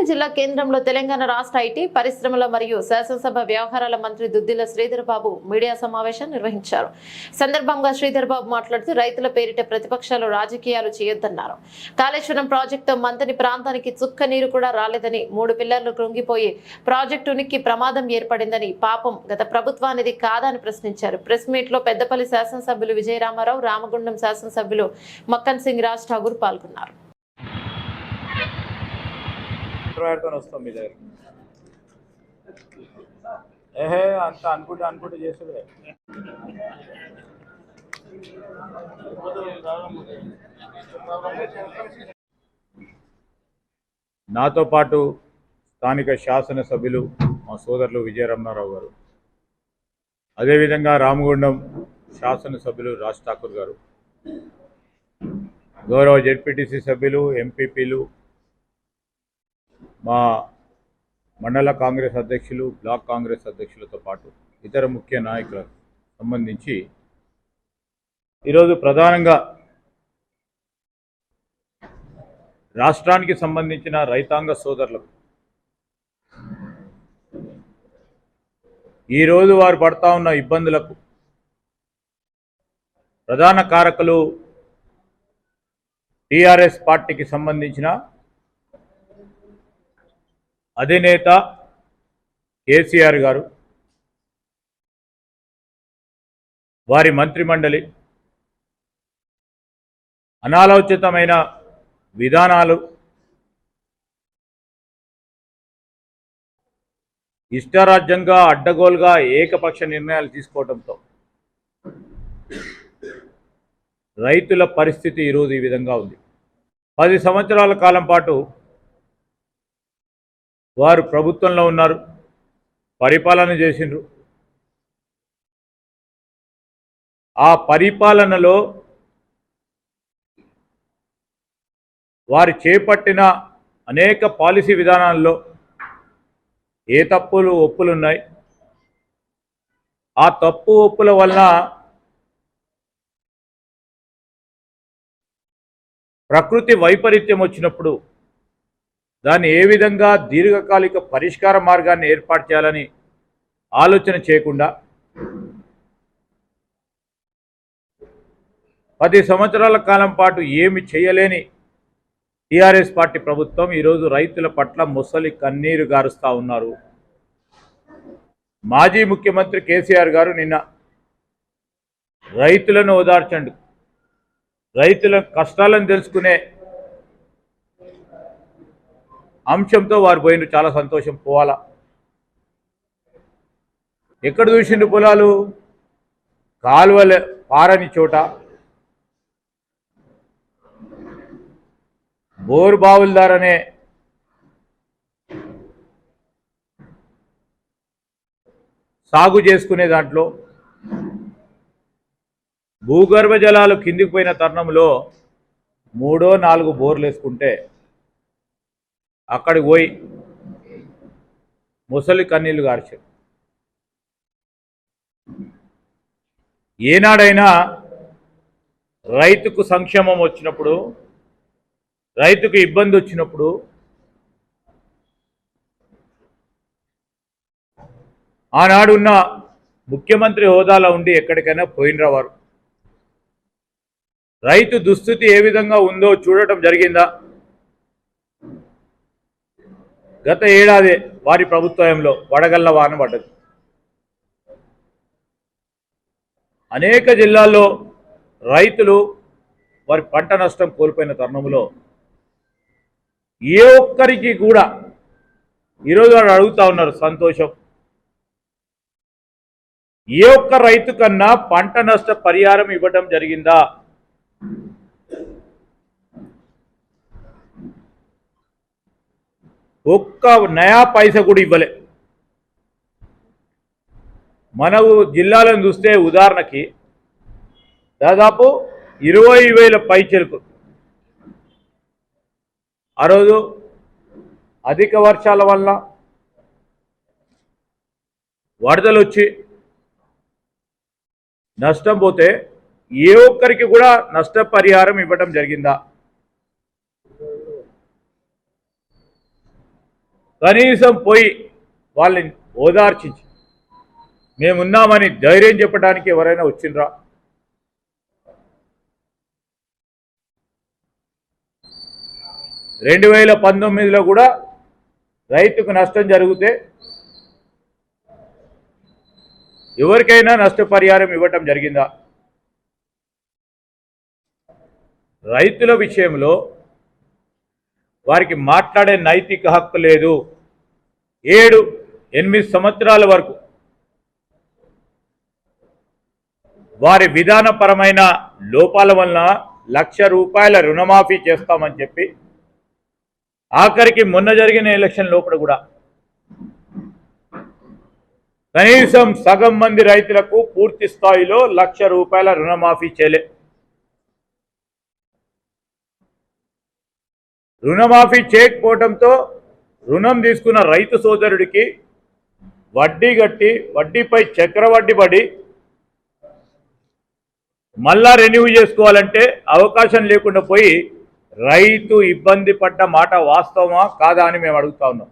పెద్దపల్లి జిల్లా కేంద్రంలో తెలంగాణ రాష్ట్ర ఐటీ పరిశ్రమల మరియు శాసనసభ వ్యవహారాల మంత్రి దుద్దిల శ్రీధర్ బాబు మీడియా సమావేశం నిర్వహించారు. సందర్భంగా శ్రీధర్ బాబు మాట్లాడుతూ రైతుల పేరిట ప్రతిపక్షాలు రాజకీయాలు చేయొద్దన్నారు. కాళేశ్వరం ప్రాజెక్టు మంతని ప్రాంతానికి చుక్క నీరు కూడా రాలేదని మూడు పిల్లర్లు కృంగిపోయి ప్రాజెక్టు ఉనికి ప్రమాదం ఏర్పడిందని పాపం గత ప్రభుత్వానిది కాదని ప్రశ్నించారు. ప్రెస్ మీట్లో పెద్దపల్లి శాసనసభ్యులు విజయరామారావు రామగుండం శాసనసభ్యులు మక్కన్ సింగ్ రాజ్ ఠాగూర్ పాల్గొన్నారు. ఇంటర్వ్యూతో వస్తాం మీ దగ్గర ఏహే అంత అనుకుంటే అనుకుంటే చేసుడే నాతో పాటు స్థానిక శాసనసభ్యులు మా సోదరులు విజయరమణారావు గారు అదేవిధంగా రామగుండం శాసనసభ్యులు రాజ్ ఠాకూర్ గారు గౌరవ జెడ్పీటీసీ సభ్యులు ఎంపీపీలు మా మండల కాంగ్రెస్ అధ్యక్షులు బ్లాక్ కాంగ్రెస్ అధ్యక్షులతో పాటు ఇతర ముఖ్య నాయకులకు సంబంధించి ఈరోజు ప్రధానంగా రాష్ట్రానికి సంబంధించిన రైతాంగ సోదరులకు ఈరోజు వారు పడతా ఉన్న ఇబ్బందులకు ప్రధాన కారకులు టీఆర్ఎస్ పార్టీకి సంబంధించిన అధినేత కేసీఆర్ గారు వారి మంత్రిమండలి అనాలోచితమైన విధానాలు ఇష్టారాజ్యంగా అడ్డగోలుగా ఏకపక్ష నిర్ణయాలు తీసుకోవడంతో రైతుల పరిస్థితి ఈరోజు ఈ విధంగా ఉంది. పది సంవత్సరాల కాలం పాటు వారు ప్రభుత్వంలో ఉన్నారు. పరిపాలన చేసిండ్రు. ఆ పరిపాలనలో వారు చేపట్టిన అనేక పాలసీ విధానాల్లో ఏ తప్పులు ఒప్పులు ఉన్నాయి? ఆ తప్పు ఒప్పుల వలన ప్రకృతి వైపరీత్యం వచ్చినప్పుడు దాన్ని ఏ విధంగా దీర్ఘకాలిక పరిష్కార మార్గాన్ని ఏర్పాటు చేయాలని ఆలోచన చేయకుండా పది సంవత్సరాల కాలం పాటు ఏమి చేయలేని టీఆర్ఎస్ పార్టీ ప్రభుత్వం ఈరోజు రైతుల పట్ల ముసలి కన్నీరు గారుస్తూ ఉన్నారు. మాజీ ముఖ్యమంత్రి కేసీఆర్ గారు నిన్న రైతులను ఓదార్చండి. రైతుల కష్టాలను తెలుసుకునే అంశంతో వారు పోయిండు చాలా సంతోషం. పోవాలా? ఎక్కడ చూసిండు పొలాలు? కాలువల పారని చోట. బోరు బావులదారనే సాగు చేసుకునే దాంట్లో భూగర్భ జలాలు కిందికి పోయిన తరుణంలో మూడో నాలుగు బోర్లు వేసుకుంటే అక్కడికి పోయి ముసలి కన్నీళ్ళు గార్చారు. ఏనాడైనా రైతుకు సంక్షేమం వచ్చినప్పుడు రైతుకు ఇబ్బంది వచ్చినప్పుడు ఆనాడు ఉన్న ముఖ్యమంత్రి హోదాలో ఉండి ఎక్కడికైనా పోయినరా వారు? రైతు దుస్థితి ఏ విధంగా ఉందో చూడటం జరిగిందా? గత ఏడాది వారి ప్రభుత్వంలో వడగళ్ళ వాన పడ్డది. అనేక జిల్లాల్లో రైతులు వారి పంట నష్టం కోల్పోయిన తరుణంలో ఏ ఒక్కరికి కూడా ఈరోజు వాడు అడుగుతా ఉన్నారు సంతోషం. ఏ ఒక్క రైతు కన్నా పంట నష్ట పరిహారం ఇవ్వడం జరిగిందా? ఒక్క నయా పైస కూడా ఇవ్వలే. మన జిల్లాలను చూస్తే ఉదాహరణకి దాదాపు ఇరవై వేల పైచెలకు ఆ రోజు అధిక వర్షాల వల్ల వరదలు వచ్చి నష్టం పోతే ఏ ఒక్కరికి కూడా నష్టపరిహారం ఇవ్వడం జరిగిందా? కనీసం పోయి వాళ్ళని ఓదార్చించి. మేమున్నామని ధైర్యం చెప్పడానికి ఎవరైనా వచ్చిండ్రా? రెండు వేల పంతొమ్మిదిలో కూడా రైతుకు నష్టం జరిగితే ఎవరికైనా నష్టపరిహారం ఇవ్వటం జరిగిందా? రైతుల విషయంలో వారికి మాట్లాడే నైతిక హక్కు లేదు. ఏడు ఎనిమిది సంవత్సరాల వరకు వారి విధానపరమైన లోపాల వలన లక్ష రూపాయల రుణమాఫీ చేస్తామని చెప్పి ఆఖరికి మొన్న జరిగిన ఎలక్షన్ లోపల కూడా కనీసం సగం మంది రైతులకు పూర్తి స్థాయిలో లక్ష రూపాయల రుణమాఫీ చేయలే. రుణమాఫీ చేయకపోవడంతో రుణం తీసుకున్న రైతు సోదరుడికి వడ్డీ కట్టి వడ్డీపై చక్రవడ్డీ పడి మళ్ళా రెన్యూ చేసుకోవాలంటే అవకాశం లేకుండా పోయి రైతు ఇబ్బంది పడ్డ మాట వాస్తవమా కాదా అని మేము అడుగుతా ఉన్నాం.